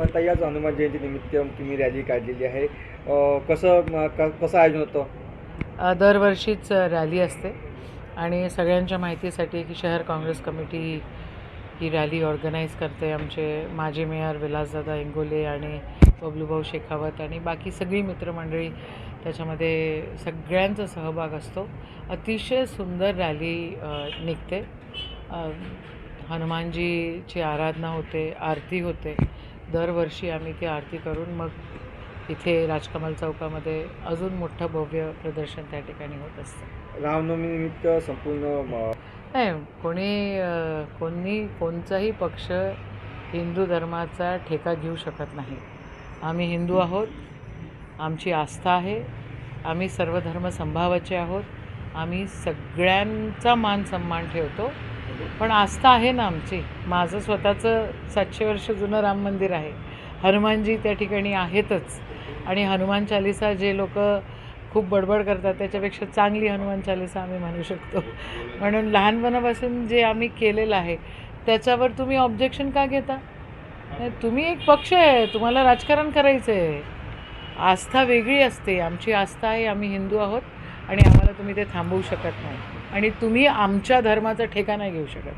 आता याच हनुमान जयंतीनिमित्त तुम्ही रॅली काढलेली आहे. कसं क- कसं आयोजन होतं? दरवर्षीच रॅली असते. आणि सगळ्यांच्या माहितीसाठी की शहर काँग्रेस कमिटी ही रॅली ऑर्गनाईज करते. आमचे माजी मेयर विलासदादा इंगोले आणि बबलूभाऊ शेखावत आणि बाकी सगळी मित्रमंडळी त्याच्यामध्ये सगळ्यांचा सहभाग असतो. अतिशय सुंदर रॅली निघते. हनुमानजीची आराधना होते आरती होते. दरवर्षी आम्ही ती आरती करून मग इथे राजकमल चौकामध्ये अजून मोठं भव्य प्रदर्शन त्या ठिकाणी होत असतं. रामनवमी निमित्त संपूर्ण नाही कोणी कोणी कोणताही पक्ष हिंदू धर्माचा ठेका घेऊ शकत नाही. आम्ही हिंदू आहोत आमची आस्था आहे आम्ही सर्व धर्म संभावाचे आहोत आम्ही सगळ्यांचा मान सन्मान ठेवतो पण आस्था आहे ना आमची. माझं स्वतःचं सातशे वर्ष जुनं राम मंदिर आहे. हनुमानजी त्या ठिकाणी आहेतच. आणि हनुमान चालिसा जे लोक खूप बडबड करतात त्याच्यापेक्षा चांगली हनुमान चालिसा आम्ही म्हणू शकतो. म्हणून लहानपणापासून जे आम्ही केलेलं आहे त्याच्यावर तुम्ही ऑब्जेक्शन का घेता? तुम्ही एक पक्ष आहे. तुम्हाला राजकारण करायचं आहे आस्था वेगळी असते. आमची आस्था आहे आम्ही हिंदू आहोत. आणि आम्हाला तुम्ही ते थांबवू शकत नाही. आणि तुम्ही आमच्या धर्माचं ठेका नाही घेऊ शकत.